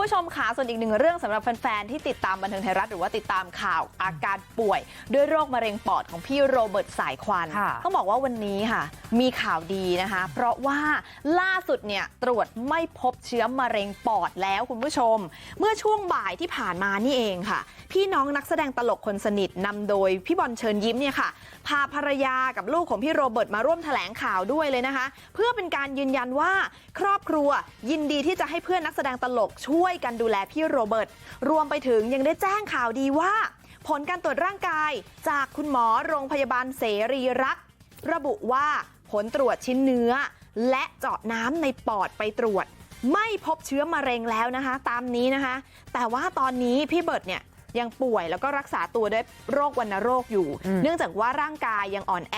ผู้ชมค่ะส่วนอีกหนึ่งเรื่องสำหรับแฟนๆที่ติดตามบันเทิงไทยรัฐหรือว่าติดตามข่าวอาการป่วย ด้วยโรคมะเร็งปอดของพี่โรเบิร์ตสายควันค่ะต้องบอกว่าวันนี้ค่ะ มีข่าวดีนะคะ เพราะว่าล่าสุดเนี่ยตรวจไม่พบเชื้อมะเร็งปอดแล้วคุณผู้ชม เมื่อช่วงบ่ายที่ผ่านมานี่เองค่ะ พี่น้องนักแสดงตลกคนสนิทนำโดยพี่บอลเชิญยิ้มเนี่ยค่ะพาภรรยากับลูกของพี่โรเบิร์ตมาร่วมแถลงข่าวด้วยเลยนะคะ เพื่อเป็นการยืนยันว่าครอบครัวยินดีที่จะให้เพื่อนนักแสดงตลกช่วยกันดูแลพี่โรเบิร์ตรวมไปถึงยังได้แจ้งข่าวดีว่า ผลการตรวจร่างกายจากคุณหมอโรงพยาบาลเสรีรักษ์ระบุว่าผลตรวจชิ้นเนื้อ และเจาะน้ำในปอดไปตรวจ ไม่พบเชื้อมะเร็งแล้วนะคะ ตามนี้นะคะ แต่ว่าตอนนี้พี่เบิร์ตเนี่ย ยังป่วยแล้วก็รักษาตัวด้วยโรควัณโรคอยู่อืมเนื่องจากว่าร่างกายยังอ่อนแอ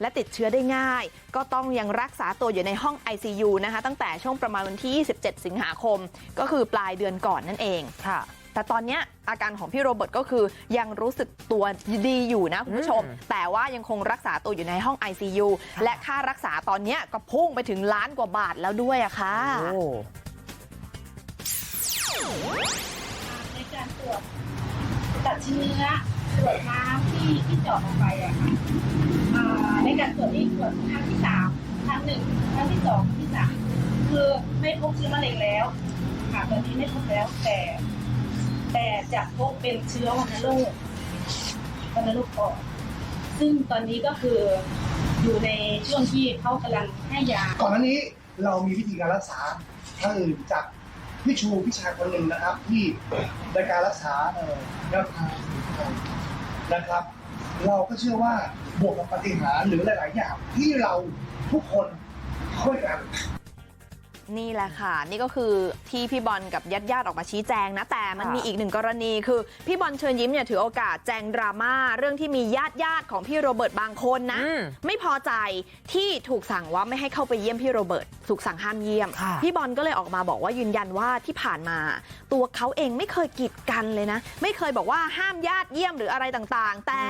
และติดเชื้อได้ง่าย ก็ต้องยังรักษาตัวอยู่ในห้อง ICU นะคะตั้งแต่ช่วงประมาณวันที่ 27 สิงหาคม ก็คือปลายเดือนก่อนนั่นเองค่ะแต่ตอนเนี้ยอาการของพี่โรเบิร์ตก็คือยังรู้สึกตัวดีอยู่นะคุณผู้ชมอืมแต่ว่ายังคงรักษาตัวอยู่ในห้อง ICU และค่ารักษาตอนเนี้ยก็พุ่งไปถึงล้านกว่าบาทแล้วด้วยอะค่ะโอ้ใน การตรวจตัดเนื้อตรวจน้ำที่ที่เจาะออกไปอะค่ะในการตรวจนี่ตรวจครั้งที่สามครั้งหนึ่งครั้งที่สองครั้งที่สามคือไม่พบเชื้อมะเร็งแล้วค่ะตอนนี้ไม่พบแล้วแต่ แต่จะพบเป็นเชื้อวัณโรควัณโรคปอดซึ่งตอนนี้ก็คืออยู่ในช่วงที่เขากำลังให้ยาก่อนหน้านี้เรามีวิธีการรักษาทาอื่นจาก พี่ชูพี่ชายคนหนึ่งนะครับ ที่ในการรักษาเอ่อแนวทางสมุนนะครับ เราก็เชื่อว่าบวกกับปาฏิหารย์หรือหลาย ๆ อย่างที่เราทุกคนช่วยกัน นี่แหละค่ะ นี่ก็คือที่พี่บอลกับญาติญาติๆออกมาชี้แจงนะ แต่มันค่ะมีอีกหนึ่งกรณีคือพี่บอลเชิญยิ้มเนี่ยถือโอกาสแจงดราม่าเรื่องที่มีญาติญาติๆของพี่โรเบิร์ตบางคนนะอืมไม่พอใจที่ถูกสั่งว่าไม่ให้เข้าไปเยี่ยมพี่โรเบิร์ตถูกสั่งห้ามเยี่ยมค่ะพี่บอลก็เลยออกมาบอกว่ายืนยันว่าที่ผ่านมา ตัวเขาเองไม่เคยกีดกันเลยนะ ไม่เคยบอกว่าห้ามญาติเยี่ยมหรืออะไรต่างๆ แต่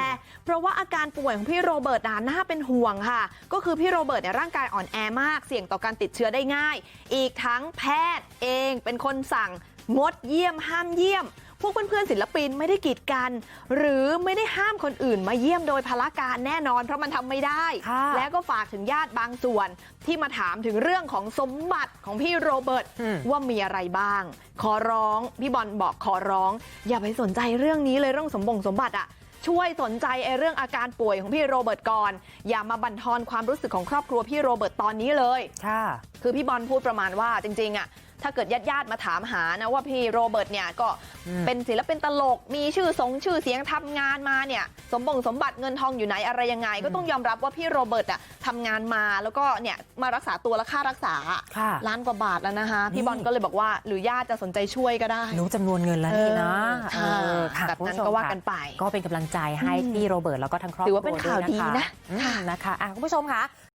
เพราะว่าอาการป่วยของพี่โรเบิร์ตน่ะน่าเป็นห่วงค่ะ ก็คือพี่โรเบิร์ตเนี่ยร่างกายอ่อนแอมากเสี่ยงต่อการติดเชื้อได้ง่ายอีกทั้งแพทย์เองเป็นคนสั่งงดเยี่ยมห้ามเยี่ยม พวกเพื่อนๆศิลปินไม่ได้กีดกัน หรือไม่ได้ห้ามคนอื่นมาเยี่ยมโดยพละการแน่นอนเพราะมันทำไม่ได้ค่ะแล้วก็ฝากถึงญาติบางส่วนที่มาถามถึงเรื่องของสมบัติของพี่โรเบิร์ตอืมว่ามีอะไรบ้าง ขอร้อง พี่บอลบอกขอร้อง อย่าไปสนใจเรื่องนี้เลยเรื่องสมบงสมบัติอะ ช่วยสนใจไอ้เรื่องอาการป่วยของพี่โรเบิร์ตก่อน อย่ามาบั่นทอนความรู้สึกของครอบครัวพี่โรเบิร์ตตอนนี้เลยค่ะคือพี่บอลพูดประมาณว่าจริงๆอะ ถ้าเกิดญาติญาติๆมาถามหานะว่าพี่โรเบิร์ตเนี่ยก็อืมเป็นศิลปินตลกมีชื่อสงชื่อเสียงทำงานมาเนี่ยสมบงสมบัติเงินทองอยู่ไหนอะไรยังไง ก็ต้องยอมรับว่าพี่โรเบิร์ตอะทำงานมาแล้วก็เนี่ยมารักษาตัวและค่ารักษาค่ะล้านกว่าบาทแล้วนะคะนี่พี่บอลก็เลยบอกว่าหรือญาติจะสนใจช่วยก็ได้รู้จำนวนเงินแล้วนี่นะเออเออค่ะแบบคุณนั้นผู้ชมก็ว่าค่ะกันไป ก็เป็นกำลังใจให้อืมพี่โรเบิร์ตแล้วก็ทั้งครอบคถืรัอวว่าเป็นข่าวดีนะด้วยอืมนะคะอะคุณผู้ชมค่ะ